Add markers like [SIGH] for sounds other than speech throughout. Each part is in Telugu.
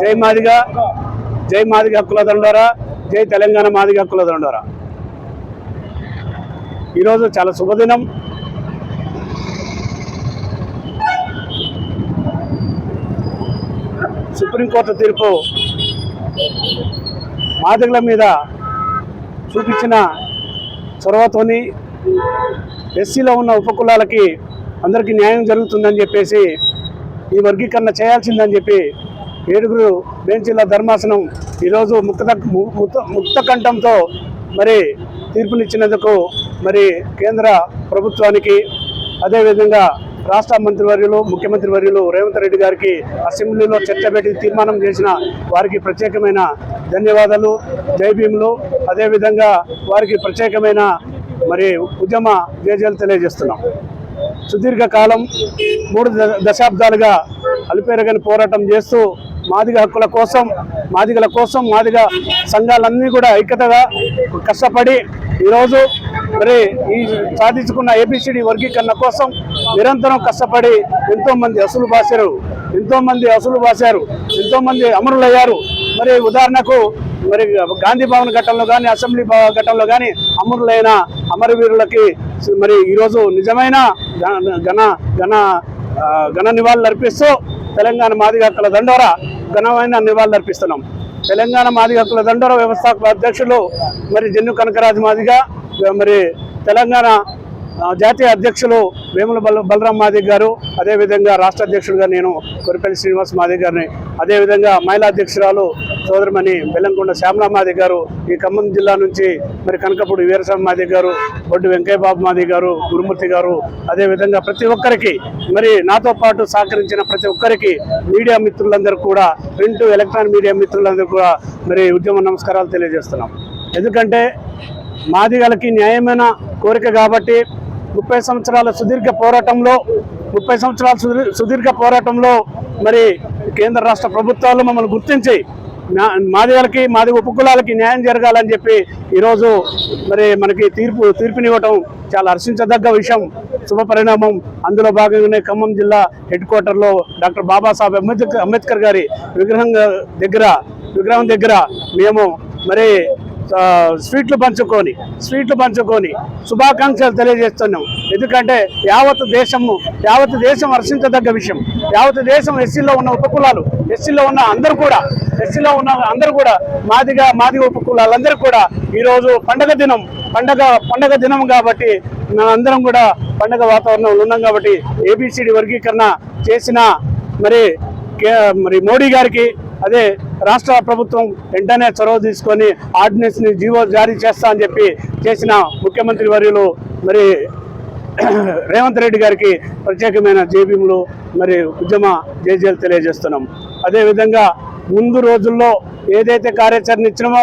జై మాదిగ జై మాదిగ హక్కుల దండోరా జై తెలంగాణ మాదిగ హక్కుల దండోరా. ఈరోజు చాలా శుభదినం. సుప్రీంకోర్టు తీర్పు మాదిగల మీద చూపించిన చొరవతోని ఎస్సీలో ఉన్న ఉపకులాలకి అందరికీ న్యాయం జరుగుతుందని చెప్పేసి ఈ వర్గీకరణ చేయాల్సిందని చెప్పి ఏడుగురు బెంచీల ధర్మాసనం ఈరోజు ముక్త ముక్త కంఠంతో మరి తీర్పునిచ్చినందుకు మరి కేంద్ర ప్రభుత్వానికి అదేవిధంగా రాష్ట్ర మంత్రివర్యులు ముఖ్యమంత్రి వర్యులు రేవంత్ రెడ్డి గారికి అసెంబ్లీలో చర్చ పెట్టి తీర్మానం చేసిన వారికి ప్రత్యేకమైన ధన్యవాదాలు జైభీములు అదేవిధంగా వారికి ప్రత్యేకమైన మరి ఉద్యమ జేజలు తెలియజేస్తున్నాం. సుదీర్ఘ కాలం మూడు ద- దశాబ్దాలుగా అలిపేరగని పోరాటం చేస్తూ మాదిగ హక్కుల కోసం మాదిగల కోసం మాదిగ సంఘాలన్నీ కూడా ఐక్యతగా కష్టపడి ఈరోజు మరి ఈ సాధించుకున్న ఏబిసిడి వర్గీకరణ కోసం నిరంతరం కష్టపడి ఎంతోమంది అసలు బాసారు ఎంతో మంది అసలు బాసారు ఎంతోమంది అమరులయ్యారు. మరి ఉదాహరణకు మరి గాంధీ భవన్ ఘట్టంలో కానీ అసెంబ్లీ ఘట్టంలో కానీ అమరులైన అమరవీరులకి మరి ఈరోజు నిజమైన ఘన- ఘన ఘన ఘన నివాళులు అర్పిస్తూ తెలంగాణ మాదిగ హక్కుల దండోరా ఘనమైన నివాళులర్పిస్తున్నాం తెలంగాణ మాదిగ హక్కుల దండోర వ్యవస్థాపక అధ్యక్షులు మరి జన్ను కనకరాజు మాదిగ మరి తెలంగాణ జాతీయ అధ్యక్షులు వేముల బల బలరాం మాదిక్ గారు అదేవిధంగా రాష్ట్ర అధ్యక్షుడిగా నేను కొరిపల్లి శ్రీనివాస్ మాదిక్ గారిని అదేవిధంగా మహిళా అధ్యక్షురాలు సోదరమణి బెల్లంకొండ శ్యామలా మాదిక్ గారు ఈ ఖమ్మం జిల్లా నుంచి మరి కనకపూడి వీరస్వామి మాదిక్ గారు బొడ్డు వెంకయ్య బాబు గారు గురుమూర్తి గారు అదేవిధంగా ప్రతి ఒక్కరికి మరి నాతో పాటు సహకరించిన ప్రతి ఒక్కరికి మీడియా మిత్రులందరూ కూడా ప్రింట్ ఎలక్ట్రానిక్ మీడియా మిత్రులందరూ కూడా మరి ఉద్యమ నమస్కారాలు తెలియజేస్తున్నాం. ఎందుకంటే మాదిగలకి న్యాయమైన కోరిక కాబట్టి ముప్పై సంవత్సరాల సుదీర్ఘ పోరాటంలో ముప్పై సంవత్సరాల సుదీ- సుదీర్ఘ పోరాటంలో మరి కేంద్ర రాష్ట్ర ప్రభుత్వాలు మమ్మల్ని గుర్తించి మాదిగలకి మాది ఉపకులాలకి న్యాయం జరగాలని చెప్పి ఈరోజు మరి మనకి తీర్పు తీర్పునివ్వటం చాలా హర్షించదగ్గ విషయం శుభ పరిణామం. అందులో భాగంగానే ఖమ్మం జిల్లా హెడ్ క్వార్టర్లో డాక్టర్ బాబాసాహెబ్ అంబేద్కర్ అంబేద్కర్ గారి విగ్రహం దగ్గర విగ్రహం దగ్గర మేము మరి స్వీట్లు పంచుకొని స్వీట్లు పంచుకొని శుభాకాంక్షలు తెలియజేస్తున్నాం. ఎందుకంటే యావత్ దేశము యావత్ దేశం హర్షించదగ్గ విషయం. యావత్ దేశం ఎస్సీలో ఉన్న ఉపకులాలు ఎస్సీలో ఉన్న అందరూ కూడా ఎస్సీలో ఉన్న అందరూ కూడా మాదిగా మాదిగ ఉపకులాలందరూ కూడా ఈరోజు పండగ దినం పండగ పండగ దినం కాబట్టి అందరం కూడా పండగ వాతావరణంలో ఉన్నాం కాబట్టి ఏబిసిడి వర్గీకరణ చేసిన మరి కే- మరి మోడీ గారికి అదే రాష్ట్ర ప్రభుత్వం వెంటనే చొరవ తీసుకొని ఆర్డినెన్స్ని జీవో జారీ చేస్తా అని చెప్పి చేసిన ముఖ్యమంత్రి వర్యులు మరి [CLEARS THROAT] రేవంత్ రెడ్డి గారికి ప్రత్యేకమైన జేబీములు మరి ఉద్యమ జేజేలు తెలియజేస్తున్నాం. అదేవిధంగా ముందు రోజుల్లో ఏదైతే కార్యాచరణ ఇచ్చినామో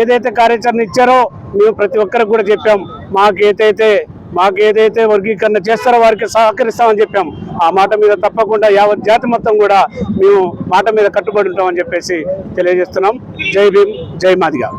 ఏదైతే కార్యాచరణ ఇచ్చారో మేము ప్రతి ఒక్కరికి కూడా చెప్పాం. మాకు ఏదైతే మాకు ఏదైతే వర్గీకరణ చేస్తారో వారికి సహకరిస్తామని చెప్పాం. ఆ మాట మీద తప్పకుండా యావత్ జాతి మొత్తం కూడా మేము మాట మీద కట్టుబడి ఉంటామని చెప్పేసి తెలియజేస్తున్నాం. జై భీమ్ జై మాదిగా.